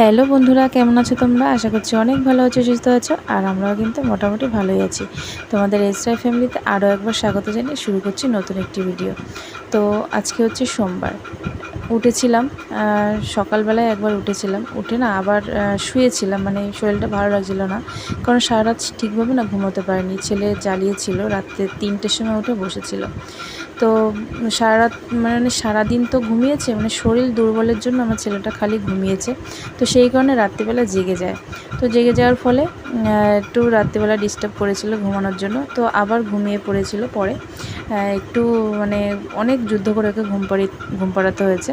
Hello বন্ধুরা, কেমন আছো তোমরা? আশা করছি অনেক ভালো আছো, সুস্থ আছো, আর আমরাও কিন্তু মোটামুটি ভালোই আছি। তোমাদের এসরাই ফ্যামিলিতে আরও একবার স্বাগত জানিয়ে শুরু করছি নতুন একটি ভিডিও তো আজকে হচ্ছে সোমবার। উঠেছিলাম সকালবেলায় একবার উঠেছিলাম। উঠে না আবার শুয়েছিলাম মানে শরীরটা ভালো লাগছিল না। কারণ সারা রাত ঠিকভাবে না ঘুমোতে পারিনি। ছেলে জ্বালিয়েছিল, রাত্রে তিনটের সময় উঠে বসেছিল। তো সারা রাত মানে সারাদিন তো ঘুমিয়েছে মানে শরীর দুর্বলের জন্য আমার ছেলেটা খালি ঘুমিয়েছে। তো সেই কারণে রাত্রিবেলা জেগে যায়। তো জেগে যাওয়ার ফলে একটু রাত্রিবেলা ডিস্টার্ব করেছিল ঘুমানোর জন্য। তো আবার ঘুমিয়ে পড়েছিল পরে। একটু মানে অনেক যুদ্ধ করে ওকে ঘুম পাড়ি, ঘুম পাড়াতে হয়েছে।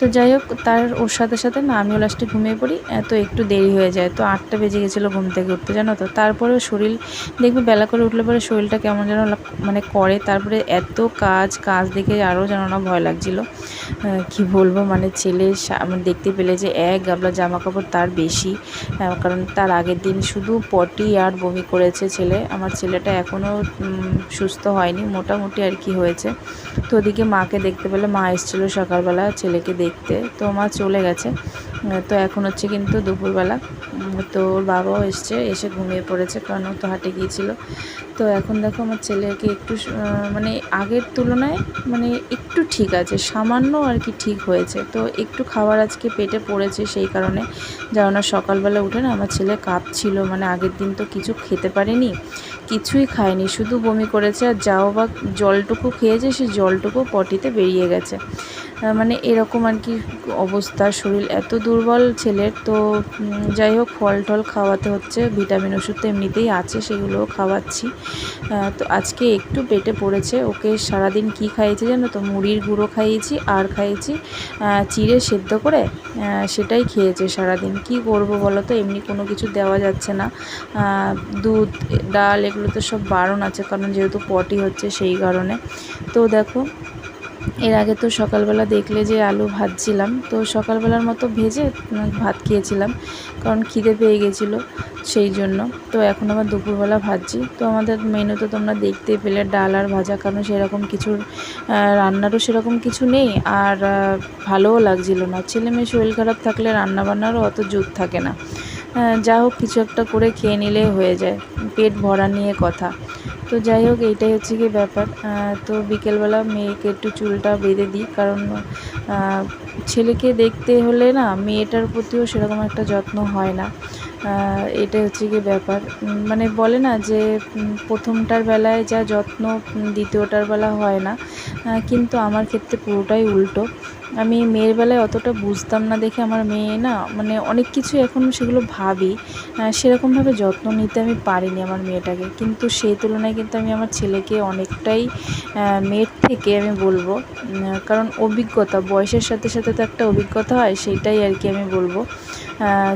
তো যাই হোক তার ওর সাথে সাথে না আমিও লাস্টে ঘুমিয়ে পড়ি। আহ, তো একটু দেরি হয়ে যায়। তো আটটা বেজে গেছিল ঘুম থেকে উঠতে জানো তো? তারপরেও শরীর দেখবে বেলা করে উঠলে পরে শরীরটা কেমন যেন মানে করে। তারপরে এত কাজ কাজ দেখে আরও যেন না ভয় লাগছিল। কি বলব? মানে ছেলে মানে দেখতে পেলে যে এক গাবলা জামা কাপড় তার বেশি। কারণ তার আগের দিন শুধু পটি আর বমি করেছে ছেলে। আমার ছেলেটা এখনও সুস্থ হয়নি। মোটামুটি আর কি হয়েছে। তো ওদিকে মাকে দেখতে পেলে মা এসেছিল সকালবেলা ছেলেকে দেখতে। তো মা চলে গেছে। তো এখন হচ্ছে কিন্তু দুপুরবেলা। তো ওর বাবাও এসছে, এসে ঘুমিয়ে পড়েছে, কারণ ও তো হাটে গিয়েছিল। তো এখন দেখো আমার ছেলেকে একটু মানে আগের তুলনায় মানে একটু ঠিক আছে, সামান্য আর কি ঠিক হয়েছে। তো একটু খাবার আজকে পেটে পড়েছে সেই কারণে। যেন না সকালবেলা উঠে না আমার ছেলে কাঁপছিল মানে আগের দিন তো কিছু খেতে পারেনি, কিছুই খায়নি, শুধু বমি করেছে আর যাও বা জলটুকু খেয়েছে, সে জলটুকু পটিতে বেরিয়ে গেছে। মানে এরকম আর কি অবস্থা, শরীর এত দুর্বল ছেলের, তো যাই হোক ফল টল খাওয়াতে হচ্ছে, ভিটামিন ওষুধ তো এমনিতেই আছে, সেগুলোও খাওয়াচ্ছি। তো আজকে একটু পেটে পড়েছে, ওকে সারাদিন কি খাইয়েছি জানো তো? মুড়ির গুঁড়ো খাইয়েছি, আর খাইয়েছি চিড়ে সেদ্ধ করে সেটাই খেয়েছে সারাদিন। কি করব বলো তো? এমনি কোনো কিছু দেওয়া যাচ্ছে না। দুধ, ডাল, এগুলো তো সব বারণ আছে, কারণ যেহেতু পটি হচ্ছে সেই কারণে। তো দেখো এর আগে তো সকালবেলা দেখলে যে আলু ভাজছিলাম, তো সকালবেলার মতো ভেজে ভাত খেয়েছিলাম, কারণ খিদে পেয়ে গেছিল সেই জন্য। তো এখন আবার দুপুরবেলা ভাজছি। তো আমাদের মেনু তো তোমরা দেখতেই পেলে ডাল আর ভাজা, কারণ সেরকম কিছু রান্নারও সেরকম কিছু নেই, আর ভালোও লাগছিল না। ছেলে মেয়ে শরীর খারাপ থাকলে রান্না বান্নারও অত জুত থাকে না। যা হোক, কিছু একটা করে খেয়ে নিলে হয়ে যায়। পেট ভরা নিয়ে কথা। তো যাই হোক, এইটাই হচ্ছে কি ব্যাপার। তো বিকেলবেলা মেয়েকে একটু চুলটা বেঁধে দিই, কারণ ছেলেকে দেখতে হলে না মেয়েটার প্রতিও সেরকম একটা যত্ন হয় না। এটাই হচ্ছে কি ব্যাপার। মানে বলে না যে প্রথমটার বেলায় যা যত্ন দ্বিতীয়টার বেলা হয় না। কিন্তু আমার ক্ষেত্রে পুরোটাই উল্টো। আমি মেয়ের বেলায় অতটা বুঝতাম না দেখে আমার মেয়ে না মানে অনেক কিছু এখন সেগুলো ভাবি। সেরকমভাবে যত্ন নিতে আমি পারিনি আমার মেয়েটাকে। কিন্তু সেই তুলনায় কিন্তু আমি আমার ছেলেকে অনেকটাই মেয়ের থেকে আমি বলব। কারণ অভিজ্ঞতা, বয়সের সাথে সাথে তো একটা অভিজ্ঞতা হয়, সেইটাই আর কি আমি বলব।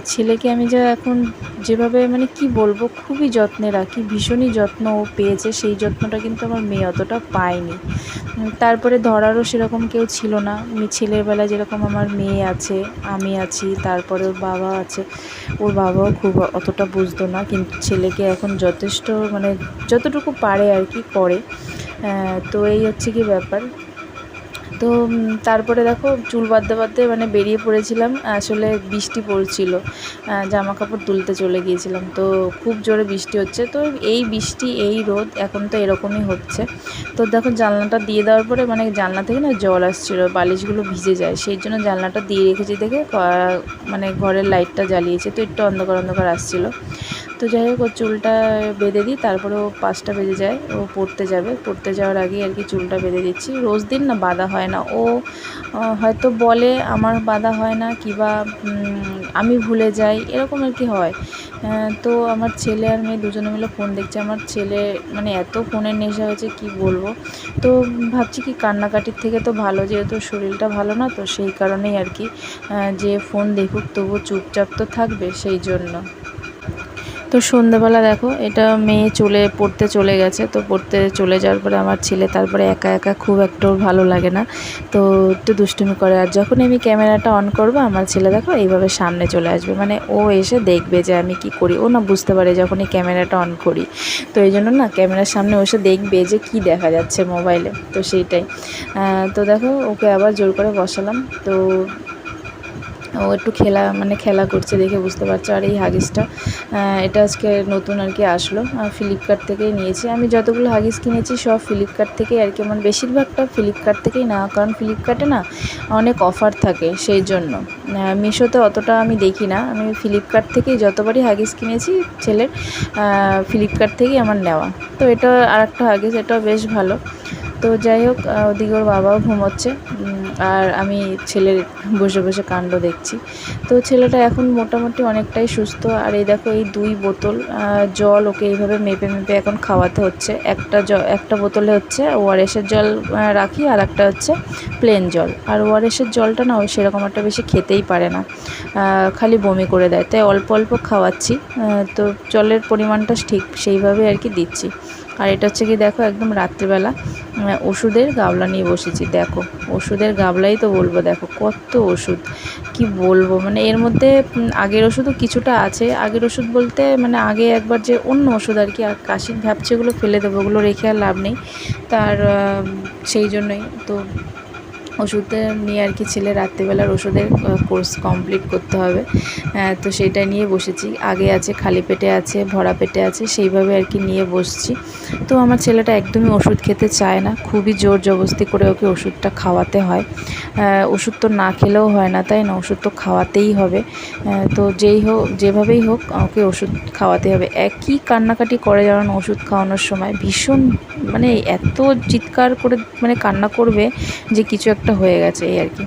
ছেলেকে আমি যা এখন যেভাবে মানে কি বলব, খুবই যত্নে রাখি, ভীষণই যত্ন ও পেয়েছে, সেই যত্নটা কিন্তু আমার মেয়ে অতটা পায়নি। তারপরে ধরারও সেরকম কেউ ছিল না। আমি ছেলের বেলা যেরকম আমার মেয়ে আছে, আমি আছি তারপরে ওর বাবা আছে, ওর বাবাও খুব অতটা বুঝতো না, কিন্তু ছেলেকে এখন যথেষ্ট মানে যতটুকু পারে আর কি করে। তো এই হচ্ছে কি ব্যাপার। তো তারপরে দেখো, চুল বাঁধতে বাঁধতে মানে বেরিয়ে পড়েছিলাম, আসলে বৃষ্টি পড়ছিল জামা কাপড় তুলতে চলে গিয়েছিলাম, তো খুব জোরে বৃষ্টি হচ্ছে, তো এই বৃষ্টি, এই রোদ এখন তো এরকমই হচ্ছে, তো দেখো জানলাটা দিয়ে দেওয়ার পরে মানে জানলা থেকে না জল আসছিল, বালিশগুলো ভিজে যায়, সেই জন্য জানলাটা দিয়ে রেখেছি দেখে মানে ঘরের লাইটটা জ্বালিয়েছে, তো একটু অন্ধকার অন্ধকার আসছিল তো যাই হোক, ওর চুলটা বেঁধে দিই, তারপরে ও পাঁচটা বেজে যায়, ও পড়তে যাবে। পড়তে যাওয়ার আগে আর কি চুলটা বেঁধে দিচ্ছি। রোজ দিন না বাঁধা হয় না। ও হয়তো বলে, আমার বাঁধা হয় না কিবা আমি ভুলে যাই এরকম আর কি হয়। তো আমার ছেলে আর মেয়ে দুজনে মিলে ফোন দেখছে। আমার ছেলে মানে এত ফোনের নেশা হয়েছে, কি বলব? তো ভাবছি কি কান্নাকাটির থেকে তো ভালো, যেহেতু শরীরটা ভালো না, তো সেই কারণেই আর কি যে ফোন দেখুক তবু চুপচাপ তো থাকবে, সেই জন্য। তো সন্ধ্যেবেলা দেখো, এটা মেয়ে চলে, পড়তে চলে গেছে। তো পড়তে চলে যাওয়ার পরে আমার ছেলে তারপরে একা একা খুব একটা ভালো লাগে না। তো একটু দুষ্টুমি করে, আর যখন আমি ক্যামেরাটা অন করব, আমার ছেলে দেখো এইভাবে সামনে চলে আসবে। মানে ও এসে দেখবে যে আমি কি করি, ও না বুঝতে পারে যখন এই ক্যামেরাটা অন করি। তো এই জন্য না ক্যামেরার সামনে এসে দেখবে যে কি দেখা যাচ্ছে মোবাইলে তো সেইটাই। তো দেখো ওকে আবার জোর করে বসালাম। তো ও একটু খেলা মানে খেলা করছে দেখে বুঝতে পারছ, আর এই হাগিসটা এটা আজকে নতুন আর কি আসলো। ফ্লিপকার্ট থেকেই নিয়েছি। আমি যতগুলো হাগিস কিনেছি, সব ফ্লিপকার্ট থেকেই আর কি মানে বেশিরভাগটা ফ্লিপকার্ট থেকেই নেওয়া। কারণ ফ্লিপকার্টে না অনেক অফার থাকে সেই জন্য। মিশোতে অতটা আমি দেখি না। আমি ফ্লিপকার্ট থেকেই যতবারই হাগিস কিনেছি, ছেলের ফ্লিপকার্ট থেকেই আমার নেওয়া। তো এটা আর একটা হাগিস, এটাও বেশ ভালো। তো যাই হোক ওদিকে ওর বাবাও ঘুমোচ্ছে আর আমি ছেলের বসে বসে কাণ্ড দেখছি। তো ছেলেটা এখন মোটামুটি অনেকটাই সুস্থ, আর এই দেখো এই দুই বোতল জল ওকে এইভাবে মেপে মেপে এখন খাওয়াতে হচ্ছে। একটা জ, একটা বোতলে হচ্ছে ওআরএসের জল রাখি, আর একটা হচ্ছে প্লেন জল। আর ওআরএসের জলটা না ও সেরকম একটা বেশি খেতেই পারে না খালি বমি করে দেয়। তাই অল্প অল্প খাওয়াচ্ছি তো জলের পরিমাণটা ঠিক সেইভাবে আর কি দিচ্ছি। আর এটা হচ্ছে কি দেখো একদম রাত্রিবেলা ওষুধের গাবলা নিয়ে বসেছি, দেখো। ওষুধের গাবলাই তো বলব, দেখো, কত ওষুধ। কি বলব? মানে এর মধ্যে আগের ওষুধও কিছুটা আছে। আগের ওষুধ বলতে মানে আগে একবার যে অন্য ওষুধ আর কি, আর কাশির ভ্যাপচেগুলো ফেলে দেবো, ওগুলো রেখে আর লাভ নেই। তার সেই জন্যই তো ওষুধ নিয়ে আর কি ছেলে রাত্রিবেলার ওষুধের কোর্স কমপ্লিট করতে হবে। তো সেটা নিয়ে বসেছি। আগে আছে, খালি পেটে আছে, ভরা পেটে আছে, সেইভাবে আর কি নিয়ে বসছি। তো আমার ছেলেটা একদমই ওষুধ খেতে চায় না। খুবই জোর জবস্তি করে ওকে ওষুধটা খাওয়াতে হয়। ওষুধ তো না খেলেও হয় না, তাই না? ওষুধ তো খাওয়াতেই হবে। তো যেই হোক, যেভাবেই হোক, ওকে ওষুধ খাওয়াতে হবে। একই কান্নাকাটি করে যেমন ওষুধ খাওয়ানোর সময়। ভীষণ মানে এত চিৎকার করে মানে কান্না করবে যে কিছু একটা হয়ে গেছে এই আর কি।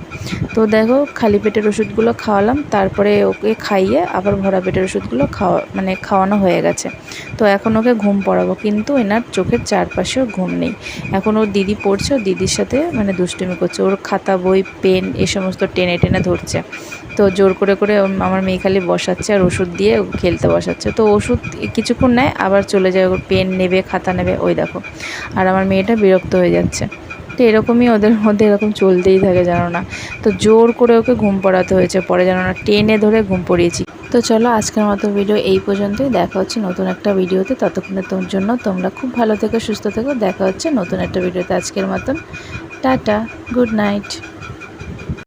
তো দেখো, খালি পেটের ওষুধগুলো খাওয়ালাম, তারপরে ওকে খাইয়ে আবার ভরা পেটের ওষুধগুলো খাওয়া মানে খাওয়ানো হয়ে গেছে। তো এখন ওকে ঘুম পড়াবো, কিন্তু এনার চোখের চারপাশেও ঘুম নেই। এখন ওর দিদি পড়ছে, ওর দিদির সাথে মানে দুষ্টুমি করছে, ওর খাতা, বই, পেন এ সমস্ত টেনে টেনে ধরছে। তো জোর করে করে আমার মেয়ে খালি বসাচ্ছে আর ওষুধ দিয়ে খেলতে বসাচ্ছে। তো ওষুধ কিছুক্ষণ নেয়, আবার চলে যায়, ওর পেন নেবে, খাতা নেবে, ওই দেখো। আর আমার মেয়েটা বিরক্ত হয়ে যাচ্ছে। তো এরকমই ওদের মধ্যে এরকম চলতেই থাকে যেন না। তো জোর করে ওকে ঘুম পড়াতে হয়েছে, পরে যেন না টেনে ধরে ঘুম পড়িয়েছি। তো চলো আজকের মতো ভিডিও এই পর্যন্তই, দেখা হচ্ছে নতুন একটা ভিডিওতে ততক্ষণে তোমার জন্য তোমরা খুব ভালো থেকো, সুস্থ থেকো, দেখা হচ্ছে নতুন একটা ভিডিওতে আজকের মতন। Tata good night